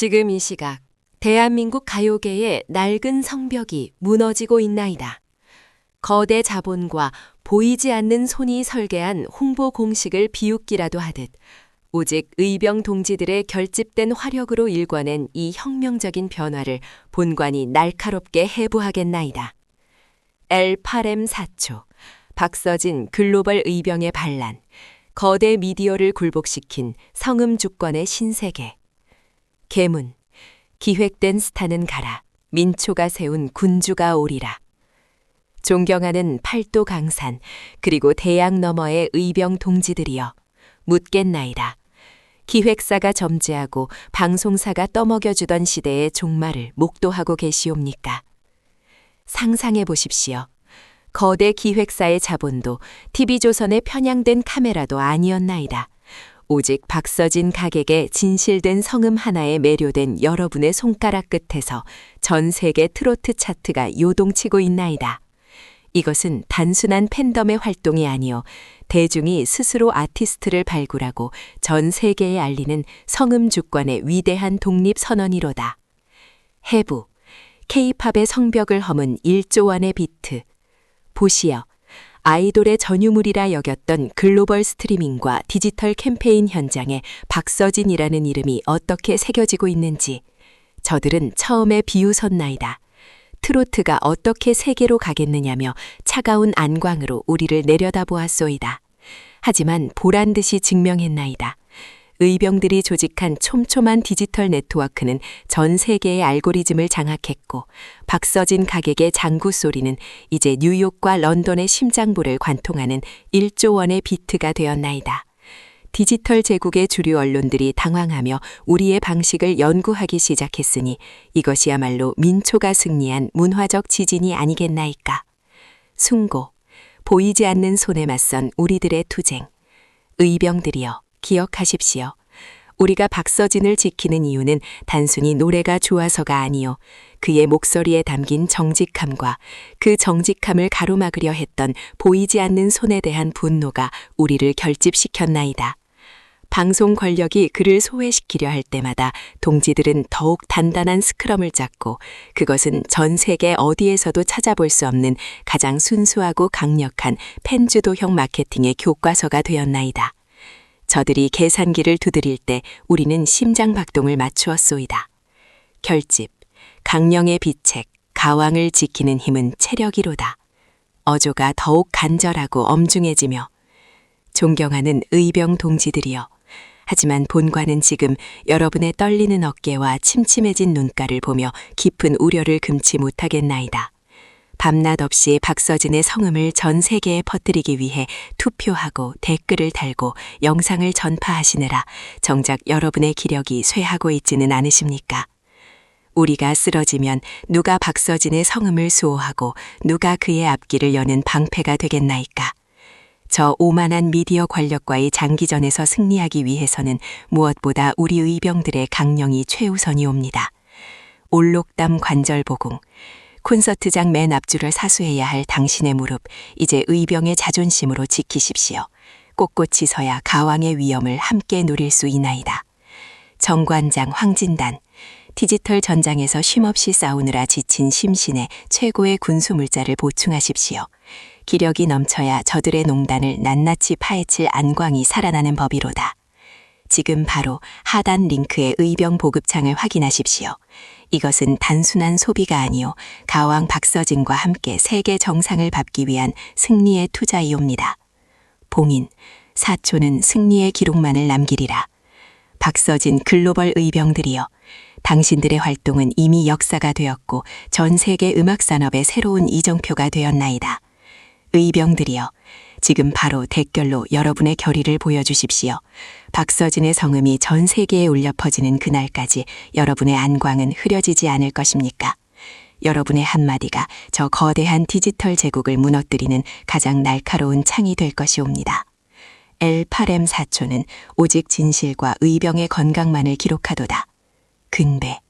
지금 이 시각 대한민국 가요계의 낡은 성벽이 무너지고 있나이다. 거대 자본과 보이지 않는 손이 설계한 홍보 공식을 비웃기라도 하듯 오직 의병 동지들의 결집된 화력으로 일궈낸 이 혁명적인 변화를 본관이 날카롭게 해부하겠나이다. L8M 4초, 박서진 글로벌 의병의 반란, 거대 미디어를 굴복시킨 성음 주권의 신세계. 계문, 기획된 스타는 가라, 민초가 세운 군주가 오리라. 존경하는 팔도 강산, 그리고 대양 너머의 의병 동지들이여, 묻겠나이다. 기획사가 점지하고 방송사가 떠먹여주던 시대의 종말을 목도하고 계시옵니까? 상상해 보십시오. 거대 기획사의 자본도 TV조선의 편향된 카메라도 아니었나이다. 오직 박서진 가객의 진실된 성음 하나에 매료된 여러분의 손가락 끝에서 전 세계 트로트 차트가 요동치고 있나이다. 이것은 단순한 팬덤의 활동이 아니요 대중이 스스로 아티스트를 발굴하고 전 세계에 알리는 성음 주권의 위대한 독립 선언이로다. 해부 K-팝의 성벽을 허문 1조 원의 비트 보시어 아이돌의 전유물이라 여겼던 글로벌 스트리밍과 디지털 캠페인 현장에 박서진이라는 이름이 어떻게 새겨지고 있는지 저들은 처음에 비웃었나이다. 트로트가 어떻게 세계로 가겠느냐며 차가운 안광으로 우리를 내려다보았소이다. 하지만 보란 듯이 증명했나이다. 의병들이 조직한 촘촘한 디지털 네트워크는 전 세계의 알고리즘을 장악했고 박서진 가객의 장구 소리는 이제 뉴욕과 런던의 심장부를 관통하는 1조 원의 비트가 되었나이다. 디지털 제국의 주류 언론들이 당황하며 우리의 방식을 연구하기 시작했으니 이것이야말로 민초가 승리한 문화적 지진이 아니겠나이까. 숭고, 보이지 않는 손에 맞선 우리들의 투쟁. 의병들이여, 기억하십시오. 우리가 박서진을 지키는 이유는 단순히 노래가 좋아서가 아니요. 그의 목소리에 담긴 정직함과 그 정직함을 가로막으려 했던 보이지 않는 손에 대한 분노가 우리를 결집시켰나이다. 방송 권력이 그를 소외시키려 할 때마다 동지들은 더욱 단단한 스크럼을 짰고 그것은 전 세계 어디에서도 찾아볼 수 없는 가장 순수하고 강력한 팬주도형 마케팅의 교과서가 되었나이다. 저들이 계산기를 두드릴 때 우리는 심장 박동을 맞추었소이다. 결집, 강령의 비책, 가왕을 지키는 힘은 체력이로다. 어조가 더욱 간절하고 엄중해지며 존경하는 의병 동지들이여. 하지만 본관은 지금 여러분의 떨리는 어깨와 침침해진 눈가를 보며 깊은 우려를 금치 못하겠나이다. 밤낮 없이 박서진의 성음을 전 세계에 퍼뜨리기 위해 투표하고 댓글을 달고 영상을 전파하시느라 정작 여러분의 기력이 쇠하고 있지는 않으십니까? 우리가 쓰러지면 누가 박서진의 성음을 수호하고 누가 그의 앞길을 여는 방패가 되겠나이까? 저 오만한 미디어 권력과의 장기전에서 승리하기 위해서는 무엇보다 우리 의병들의 강령이 최우선이옵니다. 올록담 관절보궁, 콘서트장 맨 앞줄을 사수해야 할 당신의 무릎, 이제 의병의 자존심으로 지키십시오. 꼿꼿이 서야 가왕의 위엄을 함께 누릴 수 있나이다. 정관장 황진단, 디지털 전장에서 쉼없이 싸우느라 지친 심신에 최고의 군수 물자를 보충하십시오. 기력이 넘쳐야 저들의 농단을 낱낱이 파헤칠 안광이 살아나는 법이로다. 지금 바로 하단 링크의 의병 보급창을 확인하십시오. 이것은 단순한 소비가 아니요 가왕 박서진과 함께 세계 정상을 밟기 위한 승리의 투자이옵니다. 봉인, 사초는 승리의 기록만을 남기리라. 박서진 글로벌 의병들이여. 당신들의 활동은 이미 역사가 되었고 전 세계 음악 산업의 새로운 이정표가 되었나이다. 의병들이여. 지금 바로 댓글로 여러분의 결의를 보여주십시오. 박서진의 성음이 전 세계에 울려 퍼지는 그날까지 여러분의 안광은 흐려지지 않을 것입니까? 여러분의 한마디가 저 거대한 디지털 제국을 무너뜨리는 가장 날카로운 창이 될 것이옵니다. L8M 4초는 오직 진실과 의병의 건강만을 기록하도다. 근배.